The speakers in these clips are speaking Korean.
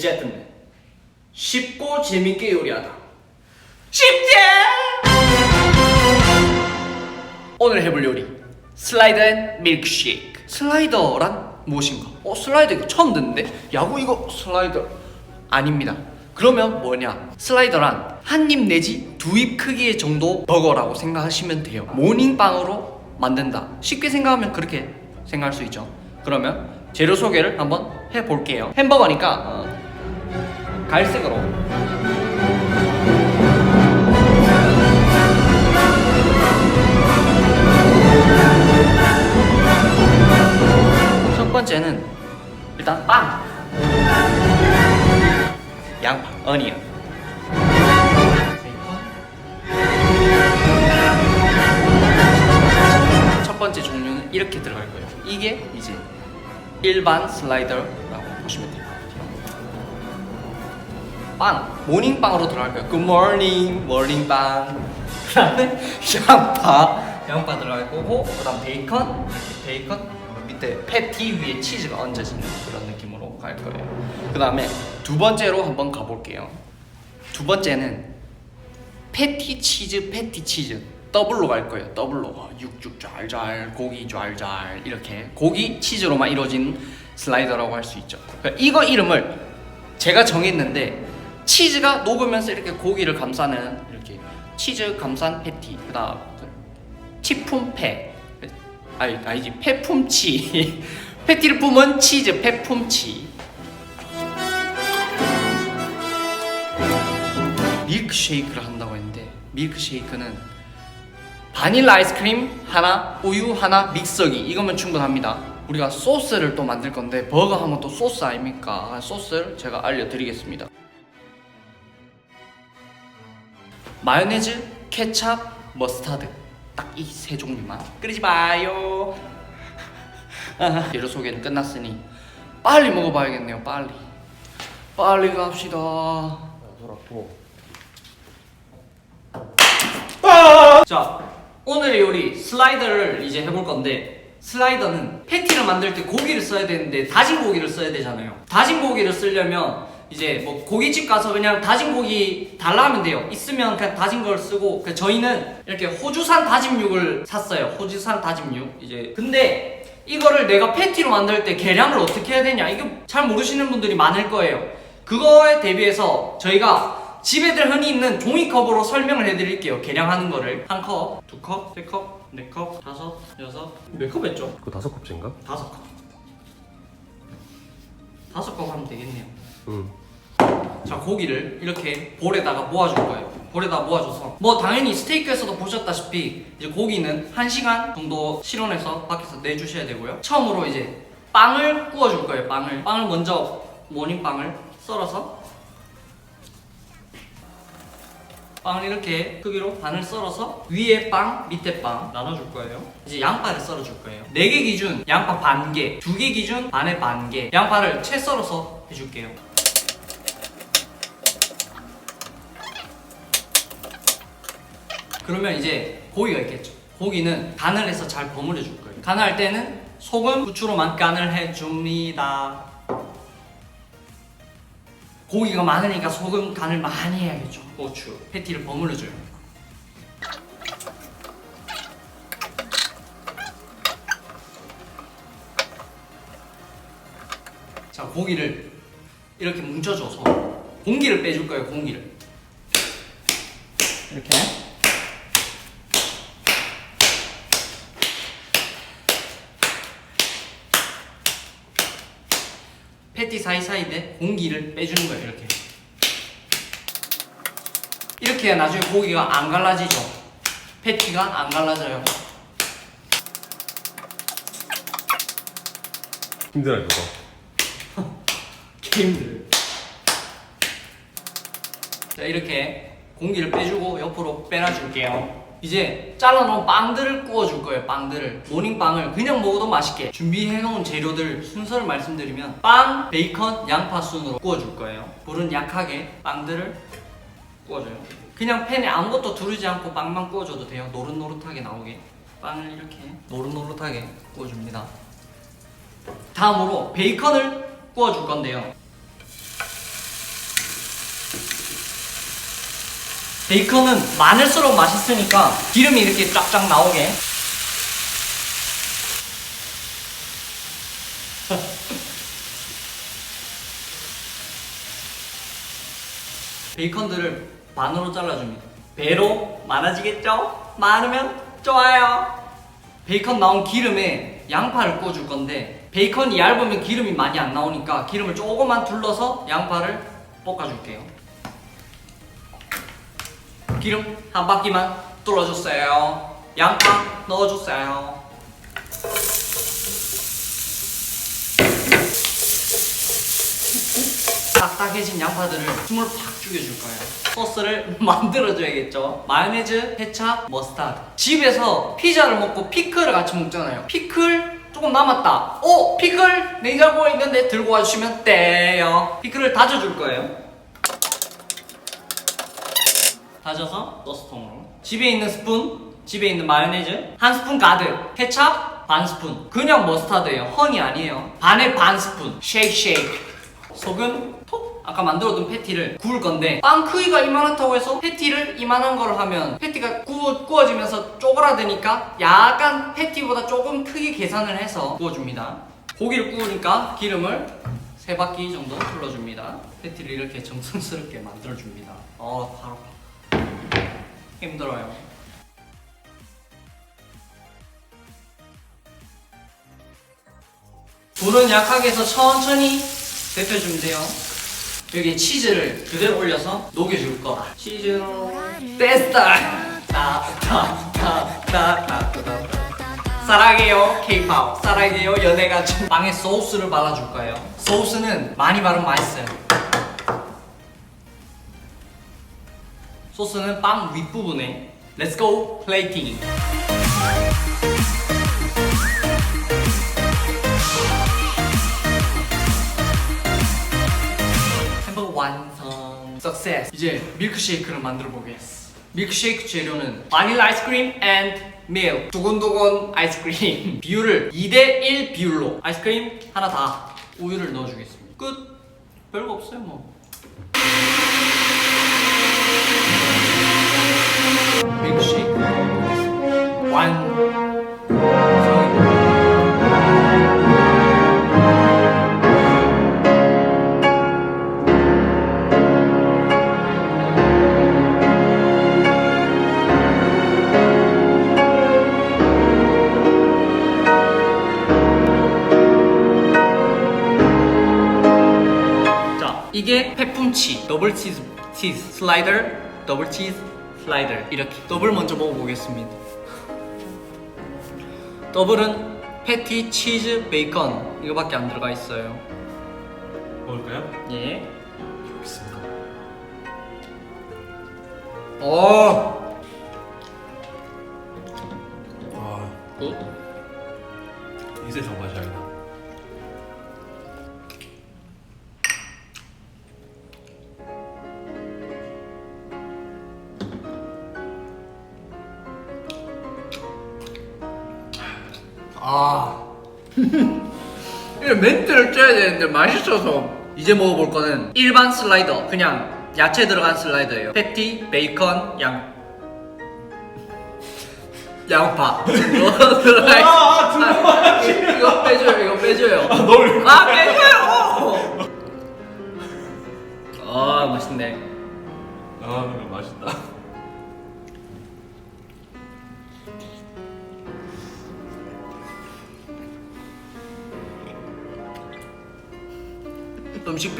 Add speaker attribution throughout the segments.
Speaker 1: gentlemen, 쉽고 재밌게 요리하다. 쉽지? 오늘 해볼 요리 슬라이더 앤 밀크쉐이크. 슬라이더란 무엇인가? 어 슬라이더 이거 처음 듣는데 야구 이거 슬라이더 아닙니다. 그러면 뭐냐? 슬라이더란 한 입 내지 두 입 크기의 정도 버거라고 생각하시면 돼요. 모닝빵으로 만든다. 쉽게 생각하면 그렇게 생각할 수 있죠. 그러면 재료 소개를 한번 해볼게요. 햄버거니까 어, 갈색으로. 첫 번째는 일단 빵. 양파, 어니언. 이렇게 들어갈 거예요. 이게 이제 일반 슬라이더라고 보시면 돼요 빵, 모닝빵으로 들어갈 거예요. 굿모닝, 모닝빵. 그 다음에 양파. 양파 들어갈 거고 그 다음 베이컨. 베이컨? 밑에 패티 위에 치즈가 얹어지는 그런 느낌으로 갈 거예요. 그 다음에 두 번째로 한번 가볼게요. 두 번째는 패티 치즈 패티 치즈. 더블로 갈 거예요. 더블로. 어, 육죽 짤짤 고기 짤짤 이렇게 고기 치즈로만 이루어진 슬라이더라고 할 수 있죠. 그러니까 이거 이름을 제가 정했는데 치즈가 녹으면서 이렇게 고기를 감싸는 이렇게 치즈 감싼 패티 그다음 치품패 아니 아니지 패품치 패티를 품은 치즈 패품치 밀크쉐이크를 한다고 했는데 밀크쉐이크는 바닐라 아이스크림 하나, 우유 하나, 믹서기 이거면 충분합니다. 우리가 소스를 또 만들 건데 버거 하면 또 소스 아닙니까? 소스를 제가 알려드리겠습니다. 마요네즈, 케찹, 머스타드 딱 이 세 종류만 끓이지 마요. 아, 재료 소개는 끝났으니 빨리 먹어봐야겠네요. 빨리 빨리 갑시다. 자 오늘의 요리 슬라이더를 이제 해볼 건데 슬라이더는 패티를 만들 때 고기를 써야 되는데 다진 고기를 써야 되잖아요 다진 고기를 쓰려면 이제 뭐 고깃집 가서 그냥 다진 고기 달라 하면 돼요 있으면 그냥 다진 걸 쓰고 그 저희는 이렇게 호주산 다진 육을 샀어요 호주산 다진 육 이제 근데 이거를 내가 패티로 만들 때 계량을 어떻게 해야 되냐 이거 잘 모르시는 분들이 많을 거예요 그거에 대비해서 저희가 집에들 흔히 있는 종이컵으로 설명을 해드릴게요. 계량하는 거를 한 컵, 두 컵, 세 컵, 네 컵, 다섯, 여섯 몇 컵 했죠?
Speaker 2: 그거 다섯 컵째인가?
Speaker 1: 다섯 컵. 다섯 컵 하면 되겠네요.
Speaker 2: 응.
Speaker 1: 자 고기를 이렇게 볼에다가 모아줄 거예요. 볼에다 모아줘서 뭐 당연히 스테이크에서도 보셨다시피 이제 고기는 한 시간 정도 실온에서 밖에서 내주셔야 되고요. 처음으로 이제 빵을 구워줄 거예요. 빵을 빵을 먼저 모닝빵을 썰어서 빵을 이렇게 크기로 반을 썰어서 위에 빵, 밑에 빵 나눠줄 거예요. 이제 양파를 썰어줄 거예요. 4개 기준 양파 반 개, 2개 기준 반에 반 개. 양파를 채 썰어서 해줄게요. 그러면 이제 고기가 있겠죠. 고기는 간을 해서 잘 버무려 줄 거예요. 간을 할 때는 소금, 후추로만 간을 해 줍니다. 고기가 많으니까 소금 간을 많이 해야겠죠. 고추, 패티를 버무려 줘요. 자, 고기를 이렇게 뭉쳐줘서 공기를 빼줄 거예요, 공기를. 이렇게. 패티 사이사이에 공기를 빼주는 거예요 이렇게. 이렇게 해야 나중에 고기가 안 갈라지죠. 패티가 안 갈라져요.
Speaker 2: 힘들어 그거.
Speaker 1: 게임들 자 이렇게 공기를 빼주고 옆으로 빼놔줄게요 이제 잘라놓은 빵들을 구워줄 거예요 빵들을. 모닝빵을 그냥 먹어도 맛있게. 준비해놓은 재료들 순서를 말씀드리면 빵, 베이컨, 양파 순으로 구워줄 거예요. 불은 약하게 빵들을 구워줘요. 그냥 팬에 아무것도 두르지 않고 빵만 구워줘도 돼요. 노릇노릇하게 나오게. 빵을 이렇게 노릇노릇하게 구워줍니다. 다음으로 베이컨을 구워줄 건데요 베이컨은 많을수록 맛있으니까 기름이 이렇게 쫙쫙 나오게. 베이컨들을 반으로 잘라줍니다. 배로 많아지겠죠? 많으면 좋아요. 베이컨 나온 기름에 양파를 구워줄 건데 베이컨이 얇으면 기름이 많이 안 나오니까 기름을 조금만 둘러서 양파를 볶아줄게요. 기름 한 바퀴만 둘러주세요. 양파 넣어주세요. 딱딱해진 양파들을 숨을 팍 죽여줄 거예요. 소스를 만들어줘야겠죠. 마요네즈, 케찹, 머스타드. 집에서 피자를 먹고 피클을 같이 먹잖아요. 피클 조금 남았다. 오, 피클 냉장고에 있는데 들고 와주시면 돼요. 피클을 다져줄 거예요. 다져서 소스통으로. 집에 있는 스푼, 집에 있는 마요네즈 한 스푼 가득, 케찹 반 스푼. 그냥 머스타드예요. 허니 아니에요. 반에 반 스푼. 쉐이크 쉐이크. 소금 톡 아까 만들어둔 패티를 구울 건데 빵 크기가 이만하다고 해서 패티를 이만한 걸 하면 패티가 구워, 구워지면서 쪼그라드니까 약간 패티보다 조금 크게 계산을 해서 구워줍니다 고기를 구우니까 기름을 세 바퀴 정도 둘러줍니다 패티를 이렇게 정성스럽게 만들어줍니다 어 바로 힘들어요 불은 약하게 해서 천천히 데펴주면 돼요. 여기 치즈를 그대로 올려서 녹여줄. 치즈로 떼스타. 따따따따따. 사랑해요 K-pop. 사랑해요 연애가 좀 빵에 소스를 발라줄 거예요. 소스는 많이 바르면 맛있어요. 소스는 빵 윗부분에. Go plating. 햄버거 완성 석세스 이제 밀크쉐이크를 만들어 보겠어 밀크쉐이크 재료는 바닐라 아이스크림 and 밀 두근두근 아이스크림. 비율을 2대1 비율로. 아이스크림 하나 다 우유를 넣어주겠습니다. 끝. 별거 없어요 뭐 자, 이게 페품치 더블 치즈 치즈 슬라이더 더블 치즈 슬라이더 이렇게 더블 먼저 먹어보겠습니다. 더블은 패티, 치즈, 베이컨 이거밖에 안 들어가 있어요.
Speaker 2: 먹을까요?
Speaker 1: 예.
Speaker 2: 있습니다.
Speaker 1: 오. 아. 이 멘트를 쪄야 되는데 맛있어서 이제 먹어볼 거는 일반 슬라이더 그냥 야채 들어간 슬라이더예요 패티, 베이컨, 양 양파 이거 들어가 있- 아, 이거 빼줘요 이거 빼줘요
Speaker 2: 널.
Speaker 1: 아 빼줘요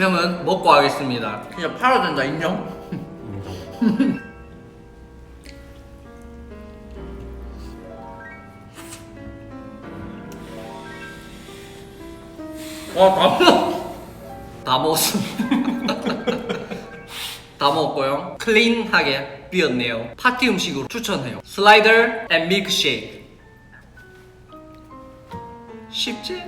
Speaker 1: 음식평은 먹고 하겠습니다 진짜 팔아야 된다 인정? 와, 다 먹, 다 먹었어. 다 먹었고요. 클린하게 비었네요. 파티 음식으로 추천해요. 슬라이더 앤 밀크쉐이크. 쉽지?